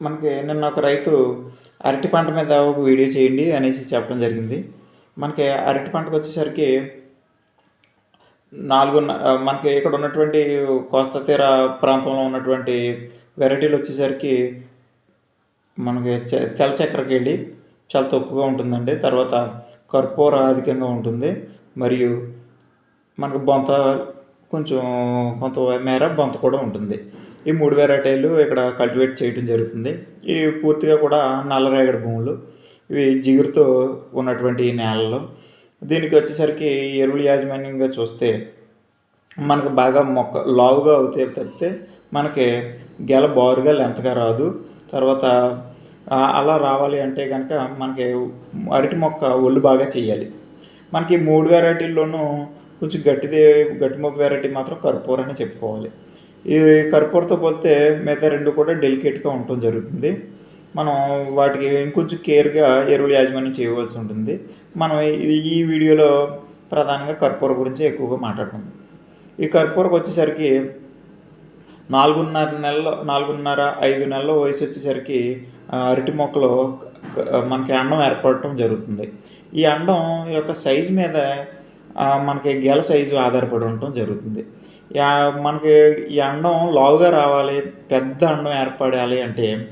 మనకి నిన్న ఒక రైతు అరటి పంట మీద ఒక వీడియో చేయండి అనేసి చెప్పడం జరిగింది. మనకి అరటి పంటకు వచ్చేసరికి నాలుగు మనకి ఇక్కడ ఉన్నటువంటి కోస్తా తీర ప్రాంతంలో ఉన్నటువంటి వెరైటీలు వచ్చేసరికి మనకి తెల తెల్ల చక్కెరకి వెళ్ళి చాలా తక్కువగా ఉంటుందండి. తర్వాత కర్పూర అధికంగా ఉంటుంది. మరియు మనకు బొంత కొంచెం కొంత మేర బొంత కూడా ఉంటుంది. ఈ మూడు వెరైటీలు ఇక్కడ కల్టివేట్ చేయడం జరుగుతుంది. ఇవి పూర్తిగా కూడా నల్లరేగడి భూములు. ఇవి జిగురుతో ఉన్నటువంటి ఈ నేలలు. దీనికి వచ్చేసరికి ఎరువుల యాజమాన్యంగా చూస్తే మనకు బాగా మొక్క లావుగా అవుతాయి తప్పితే మనకి గెల బారుగా లెంతగా రాదు. తర్వాత అలా రావాలి అంటే కనుక మనకి అరటి మొక్క ఒళ్ళు బాగా చేయాలి. మనకి మూడు వెరైటీల్లోనూ కొంచెం గట్టిది గట్టి మొక్క వెరైటీ మాత్రం కర్పూర్ అని చెప్పుకోవాలి. ఈ కర్పూరతో పోలితే మిగతా రెండు కూడా డెలికేట్గా ఉండటం జరుగుతుంది. మనం వాటికి ఇంకొంచెం కేర్గా ఎరువుల యాజమాన్యం చేయవలసి ఉంటుంది. మనం ఈ- వీడియోలో ప్రధానంగా కర్పూర గురించి ఎక్కువగా మాట్లాడుకుందాం. ఈ కర్పూరకు వచ్చేసరికి నాలుగున్నర నెలలో నాలుగున్నర ఐదు నెలల వయసు వచ్చేసరికి అరటి మొక్కలో మనకి అండం ఏర్పడటం జరుగుతుంది. ఈ అండం యొక్క సైజు మీద మనకి గెల సైజు ఆధారపడి ఉండటం జరుగుతుంది. మనకి ఈ అండం లావుగా రావాలి పెద్ద అండం ఏర్పడాలి అంటే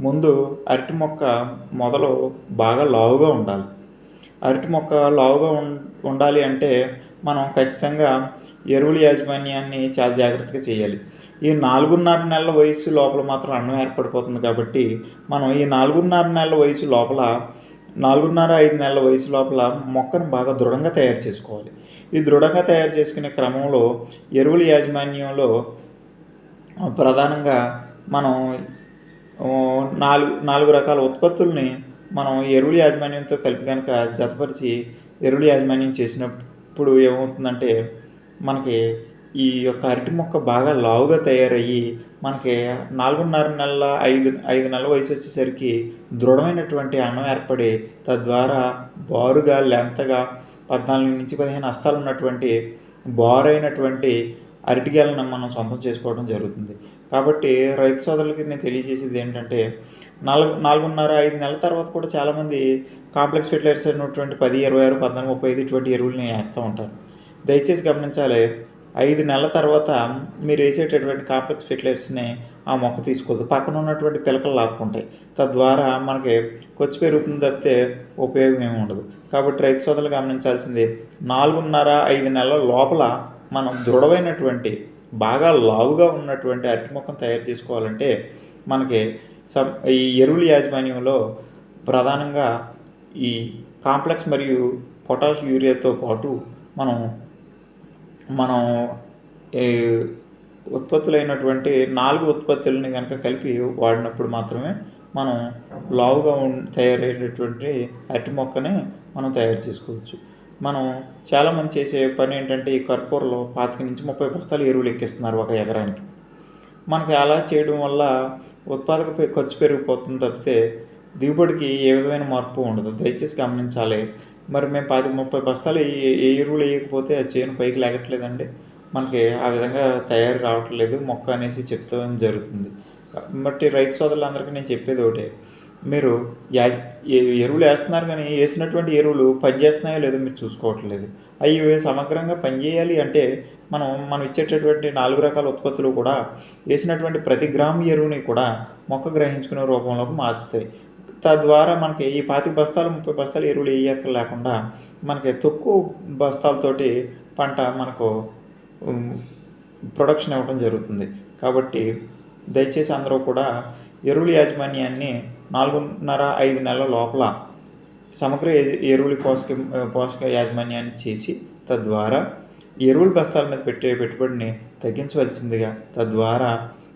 ముందు అరటి మొక్క మొదలు బాగా లావుగా ఉండాలి. అరటి మొక్క లావుగా ఉం- ఉండాలి అంటే మనం ఖచ్చితంగా ఎరువుల యాజమాన్యాన్ని చాలా జాగ్రత్తగా చేయాలి. ఈ నాలుగున్నర నెలల వయసు లోపల మాత్రం అన్నం ఏర్పడిపోతుంది కాబట్టి మనం ఈ నాలుగున్నర నెలల వయసు లోపల నాలుగున్నర ఐదు నెలల వయసు లోపల మొక్కను బాగా దృఢంగా తయారు చేసుకోవాలి. ఈ దృఢంగా తయారు చేసుకునే క్రమంలో ఎరువుల యాజమాన్యంలో ప్రధానంగా మనం నాలుగు నాలుగు రకాల ఉత్పత్తుల్ని మనం ఎరువుల యాజమాన్యంతో కలిపి కనుక జతపరిచి ఎరువుల యాజమాన్యం చేసినప్పుడు ఏమవుతుందంటే మనకి ఈ యొక్క అరటి మొక్క బాగా లావుగా తయారయ్యి మనకి నాలుగున్నర నెలల ఐదు ఐదు నెలల వయసు వచ్చేసరికి దృఢమైనటువంటి అన్నం ఏర్పడి తద్వారా బారుగా లెంతగా పద్నాలుగు నుంచి పదిహేను హస్తాలు ఉన్నటువంటి బారు అయినటువంటి అరటిగేలను మనం సొంతం చేసుకోవడం జరుగుతుంది. కాబట్టి రైతు సోదరులకి నేను తెలియజేసేది ఏంటంటే నాలుగు నాలుగున్నర ఐదు నెలల తర్వాత కూడా చాలామంది కాంప్లెక్స్ ఫెర్టిలైజర్స్ అయినటువంటి పది ఇరవై ఆరు పద్నాలుగు ముప్పై ఐదు ఇటువంటి ఎరువులని వేస్తూ ఉంటారు. దయచేసి గమనించాలి ఐదు నెలల తర్వాత మీరు వేసేటటువంటి కాంప్లెక్స్ ఫెర్టిలైజర్స్ని ఆ మొక్క తీసుకోదు పక్కన ఉన్నటువంటి పిలకలు లాక్కుంటాయి. తద్వారా మనకి కొచ్చి పెరుగుతుంది తప్పితే ఉపయోగం ఏమి ఉండదు. కాబట్టి రైతు సోదరులు గమనించాల్సింది నాలుగున్నర ఐదు నెలల లోపల మనం దృఢమైనటువంటి బాగా లావుగా ఉన్నటువంటి అరటి మొక్కను తయారు చేసుకోవాలంటే మనకి సం ఈ ఎరువుల యాజమాన్యంలో ప్రధానంగా ఈ కాంప్లెక్స్ మరియు పొటాష్ యూరియాతో పాటు మనం మనం ఉత్పత్తులైనటువంటి నాలుగు ఉత్పత్తులని కనుక కలిపి వాడినప్పుడు మాత్రమే మనం లావుగా ఉం తయారయ్యేటటువంటి అరటి మొక్కని మనం తయారు చేసుకోవచ్చు. మనం చాలామంది చేసే పని ఏంటంటే ఈ కర్పూరలో పాతిక నుంచి ముప్పై బస్తాలు ఎరువులు ఎక్కిస్తున్నారు ఒక ఎకరానికి. మనకి అలా చేయడం వల్ల ఉత్పాదక ఖర్చు పెరిగిపోతుంది తప్పితే దిగుబడికి ఏ విధమైన మార్పు ఉండదు. దయచేసి గమనించాలి. మరి మేము పాతిక ముప్పై బస్తాలు ఏ- ఎరువులు వేయకపోతే ఆ చేను పైకి లేగట్లేదండి. మనకి ఆ విధంగా తయారు రావట్లేదు. మొక్క అనేసి చెప్తాం జరుగుతుంది. బట్టి రైతు సోదరులందరికీ నేను చెప్పేది ఒకటే. మీరు యా ఎరువులు వేస్తున్నారు కానీ వేసినటువంటి ఎరువులు పనిచేస్తున్నాయో లేదో మీరు చూసుకోవట్లేదు. అవి సమగ్రంగా పనిచేయాలి అంటే మనం మనం ఇచ్చేటటువంటి నాలుగు రకాల ఉత్పత్తులు కూడా వేసినటువంటి ప్రతి గ్రాము ఎరువుని కూడా మొక్క గ్రహించుకునే రూపంలోకి మారుస్తాయి. తద్వారా మనకి ఈ పాతిక బస్తాలు ముప్పై బస్తాలు ఎరువులు వేయక లేకుండా మనకి తక్కువ బస్తాలతోటి పంట మనకు ప్రొడక్షన్ ఇవ్వడం జరుగుతుంది. కాబట్టి దయచేసి అందరూ కూడా ఎరువుల యాజమాన్యాన్ని నాలుగున్నర ఐదు నెలల లోపల సమగ్ర ఎ- ఎరువుల పోషక పోషక యాజమాన్యాన్ని చేసి తద్వారా ఎరువుల బస్తాల మీద పెట్టే పెట్టుబడిని తగ్గించవలసిందిగా తద్వారా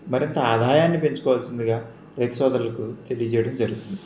మరింత ఆదాయాన్ని పెంచుకోవాల్సిందిగా రైతు సోదరులకు తెలియజేయడం జరుగుతుంది.